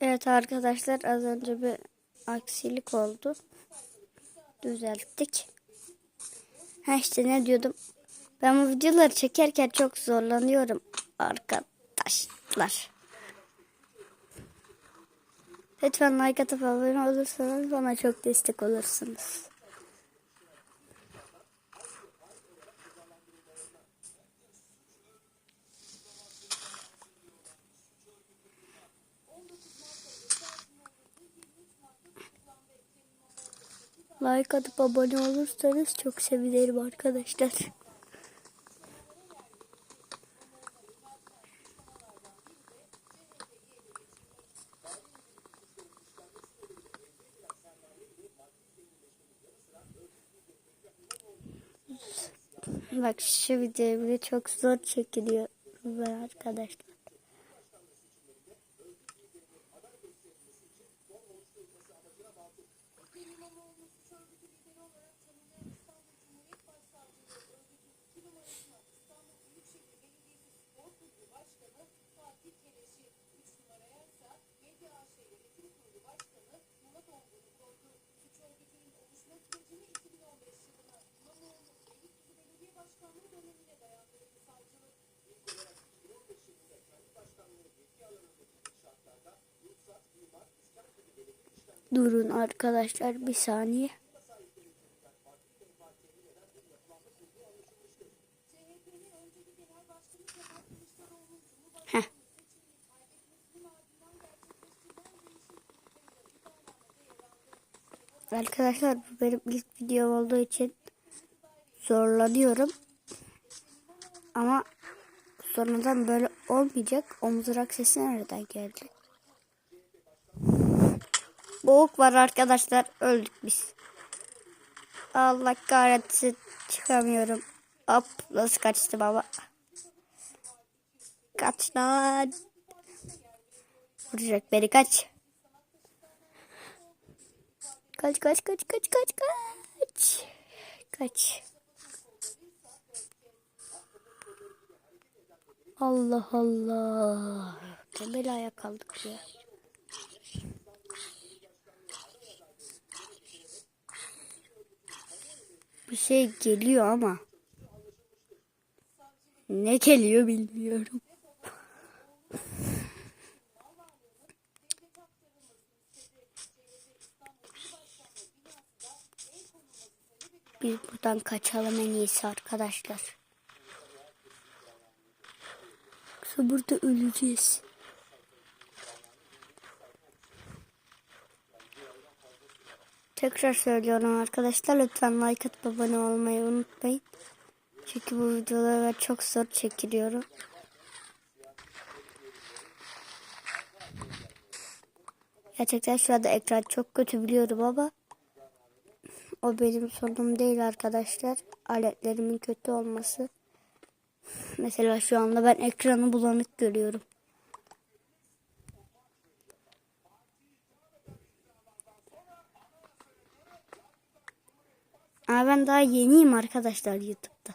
Evet arkadaşlar az önce bir aksilik oldu. Düzelttik. Ha işte ne diyordum. Ben bu videoları çekerken çok zorlanıyorum arkadaşlar. Lütfen like atıp abone olursanız bana çok destek olursunuz. Like atıp abone olursanız çok sevinirim arkadaşlar. Bak şu video bile çok zor çekiliyor arkadaşlar. Durun arkadaşlar bir saniye. Heh. Arkadaşlar bu benim ilk videom olduğu için zorlanıyorum. Ama sonradan böyle olmayacak. O mızrak sesi nereden geldi? Boğuk var arkadaşlar. Öldük biz. Allah kahretsin. Çıkamıyorum. Hop nasıl kaçtı baba. Kaç lan. Vuracak beni kaç. Kaç kaç kaç kaç kaç kaç. Kaç. Allah Allah. Ne belaya kaldık ya. Bir şey geliyor ama. Ne geliyor bilmiyorum. Biz buradan kaçalım en iyisi arkadaşlar. Yoksa burada öleceğiz. Tekrar söylüyorum arkadaşlar lütfen like atıp abone olmayı unutmayın. Çünkü bu videoları ben çok zor çekiliyorum. Gerçekten şu anda ekran çok kötü biliyorum ama o benim sorunum değil arkadaşlar. Aletlerimin kötü olması. Mesela şu anda ben ekranı bulanık görüyorum. Ama ben daha yeniyim arkadaşlar YouTube'da.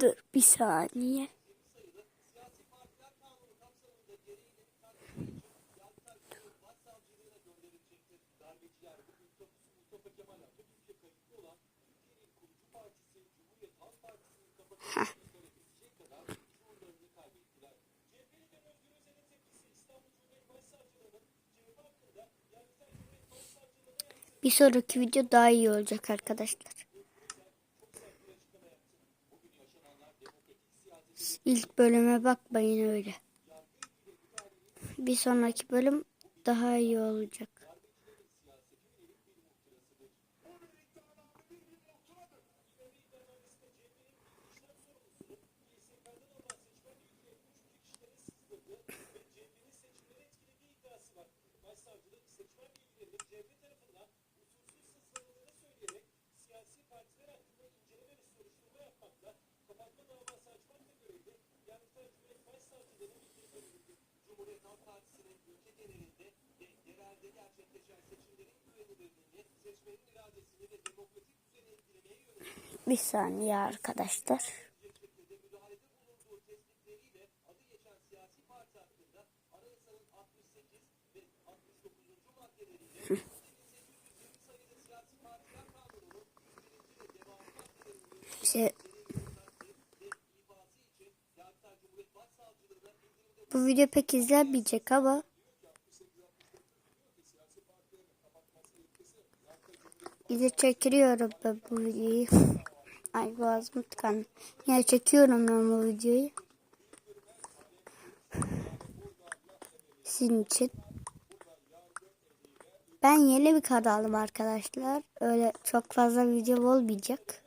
Dur bir saniye. Heh. Bir sonraki video daha iyi olacak arkadaşlar. İlk bölüme bakmayın öyle. Bir sonraki bölüm daha iyi olacak. şekilde gerçekleşen seçimlerin güvenilirliğini, seçmenin iradesini ve demokratik düzeni etkilemeye yönelik... Bir saniye arkadaşlar. bu video pek izlenmeyecek ama Bize çekiyorum ben bu videoyu. Ay boğazım tıkandı. Ya çekiyorum ben bu videoyu. Sizin için. Ben yeni bir kanalım arkadaşlar. Öyle çok fazla video olmayacak.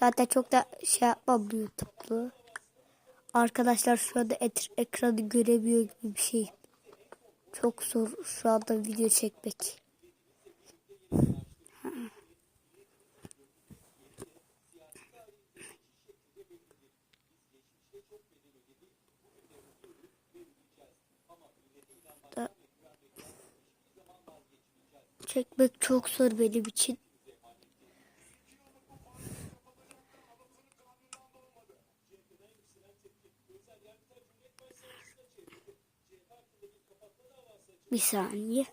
Zaten çok da şey yapmam YouTube'lu. Arkadaşlar şu anda et- ekranı göremiyor gibi bir şey. Çok zor şu anda video çekmek. Çekmek çok zor benim için. Bir saniye.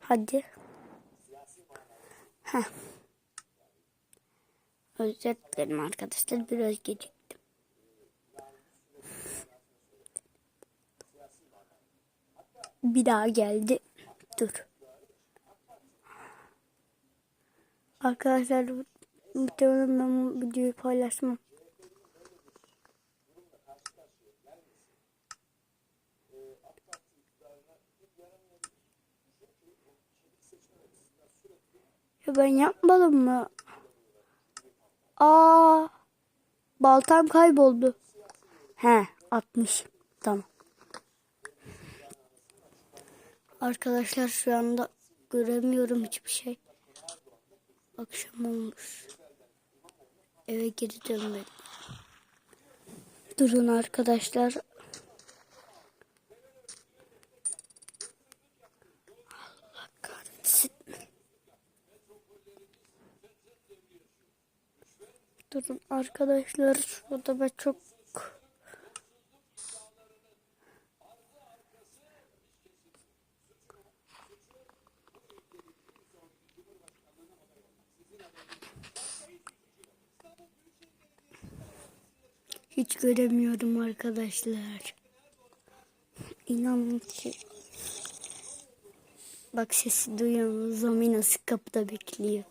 Hadi. Heh. Özür dilerim arkadaşlar. Biraz geciktim. Bir daha geldi. Dur. Arkadaşlar muhtemelen ben bu videoyu paylaşmam. Ya ben yapmadım mı? Aa, baltam kayboldu. He, 60. Tamam. Arkadaşlar şu anda göremiyorum hiçbir şey. Akşam olmuş. Eve geri dönmedim. Durun arkadaşlar. Durun arkadaşlar. Şurada ben çok Hiç göremiyorum arkadaşlar. İnanın ki. Bak sesi duyuyor musunuz? Zami nasıl kapıda bekliyor.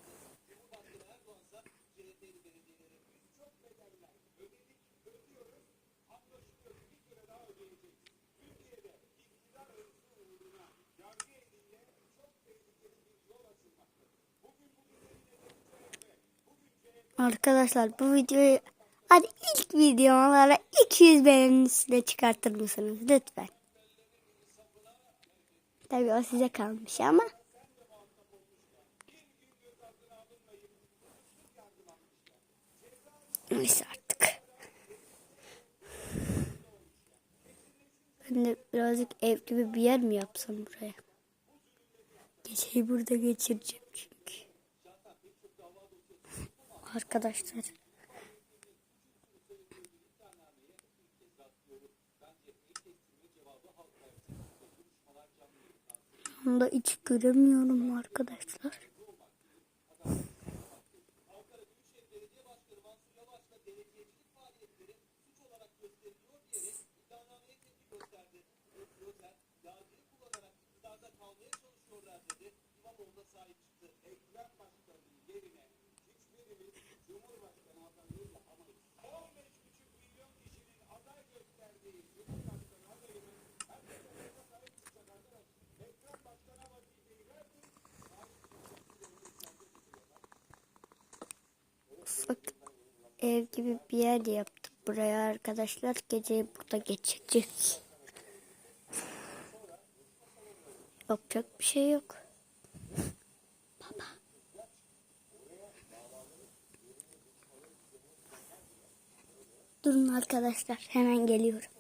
Arkadaşlar bu videoyu hadi ilk videolara 200 beğenisine çıkartır mısınız lütfen? Tabii o size kalmış ama. Neyse artık. Ben de birazcık ev gibi bir yer mi yapsam buraya? Geceyi burada geçireceğim çünkü. Arkadaşlar. Anda hiç göremiyorum arkadaşlar. Ufak ev gibi bir yer yaptık buraya arkadaşlar. Geceyi burada geçecek. Yapacak bir şey yok. Durun arkadaşlar hemen geliyorum.